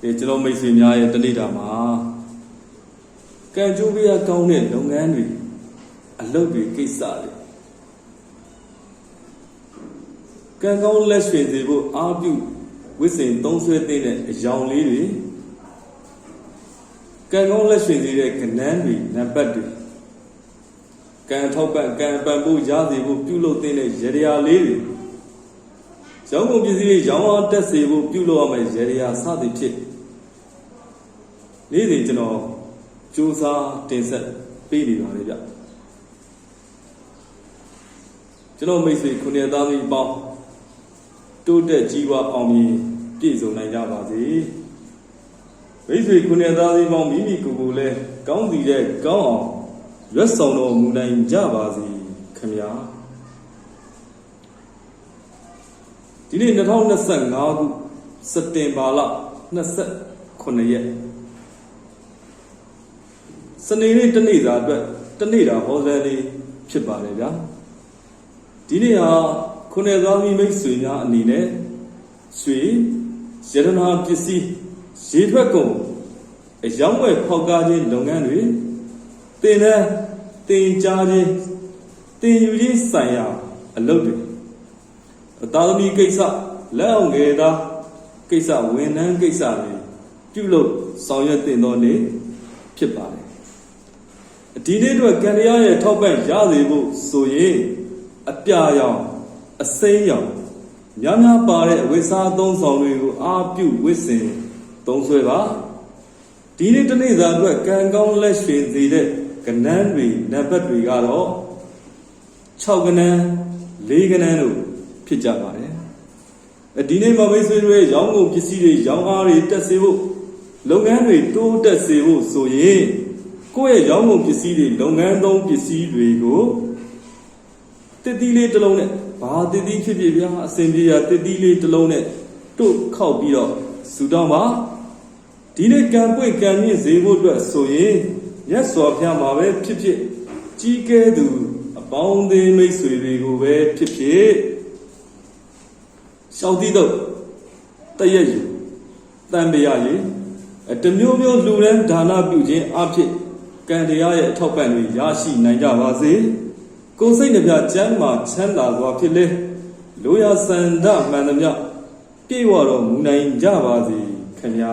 ဒီကျွန်တော်မိတ်ဆွေများရဲ့တဏိတာမှာကံကြိုးပြရကောင်းတဲ့လုပ်ငန်းတွေအလုပ်တွေကိစ္စတွေကံကောင်းလက်ရွှေစေဖို့အာပြုဝိစိန်သုံးဆွဲတဲ့အယောင်လေးတွေကံကောင်းလက်ရွှေစေတဲ့ကဏ္ဍတွေနံပါတ်တွေကံထောက်ပံ့ကံပံ့ဖို့ရစေဖို့ပြုလုပ်တဲ့ရရာလေးတွေ ရောင်းကုန်ပစ္စည်းတွေရောင်းအောင်တက်စေဖို့ပြုလုပ်ရမယ့်ရရာစသည်ဖြစ်နေ့စဉ်ကျွန်တော်စူးစမ်းတင်ဆက်ပေးနေပါလေဗျကျွန်တော်မိတ်ဆွေခုနှစ်သားသမီးပေါင်းတိုးတက်ကြီးဝါအောင်မြင်ပြည့်စုံနိုင်ကြပါစေမိတ်ဆွေခုနှစ်သားသမီးပေါင်းမိမိကိုယ်ကိုယ်လည်းကောင်းစီတဲ့ကောင်းအောင်ရွတ်ဆောင်တော်မူနိုင်ကြပါစေခင်ဗျာ ဒီနေ့2025ခုစက်တင်ဘာလ29ရက်စနေနေ့တနေ့သာအတွက်တနေ့တာဟောစဲလေးဖြစ်ပါတယ်ဗျာဒီနေ့ဟာခုနှစ်သားမိမိတ်ဆွေများအနေနဲ့ဆွေယရနာပစ္စည်းရေထွက်ကုန်အယောင်းဝယ်ဖောက်ကားခြင်းလုပ်ငန်းတွေတင်တဲ့တင်ကြားခြင်းတင်ယူခြင်းဆိုင်ရာအလုပ်တွေအ သားသမီးကိစ္စလက်အောင်ငယ်သားကိစ္စဝန်ထမ်းကိစ္စတွေပြုလုပ်ဆောင်ရွက်တင်တော်နေဖြစ်ပါတယ်ဒီနေ့အတွက်ကံတရားရဲ့ထောက်ပံ့ရစေဖို့ဆိုရင်အပြာရောင်အစိမ်းရောင်များများပါတဲ့အဝိစားသုံးဆောင်တွေကိုအာပြုဝစ်စင်သုံးဆွဲပါဒီနေ့တနေ့သာအတွက်ကံကောင်းလက်ရွှင်စေတဲ့ကဏ္ဍတွေနံပါတ်တွေကတော့6ကဏ္ဍ4ကဏ္ဍတို့ ဖြစ်ကြပါတယ်ဒီနေ့မှာမိတ်ဆွေတို့ရဲ့ရောင်းကုန်ပစ္စည်းတွေရောင်းအားတွေတက်စေဖို့လုပ်ငန်းတွေတိုးတက်စေဖို့ဆိုရင်ကိုယ့်ရဲ့ရောင်းကုန်ပစ္စည်းတွေလုပ်ငန်းသုံးပစ္စည်းတွေကိုတတိလေးတစ်လုံးနဲ့ဘာတတိဖြစ်ဖြစ်ဗျာအစဉ်ပြေရတတိလေးတစ်လုံးနဲ့တို့ခောက်ပြီးတော့စူတောင်းပါဒီနေ့ကံပွင့်ကံမြင့်စေဖို့အတွက်ဆိုရင်ရက်စွာဖျားမှာပဲဖြစ်ဖြစ်ကြီးကဲသူအပေါင်းအသင်းမိတ်ဆွေတွေကိုပဲဖြစ်ဖြစ် ရှောက်သီးတော့တရက်ယူတန်ပြရည်အတမျိုးမျိုးလူရန်ဒါနပြုခြင်းအဖြစ်ကံတရားရဲ့အထောက်ပံ့တွေရရှိနိုင်ကြပါစေကိုယ်စိတ်နှပြချမ်းသာချမ်းသာစွာဖြစ်လေလိုရာစန္ဒမှန်သမျှပြေဝတော်မူနိုင်ကြပါစေခင်ဗျာ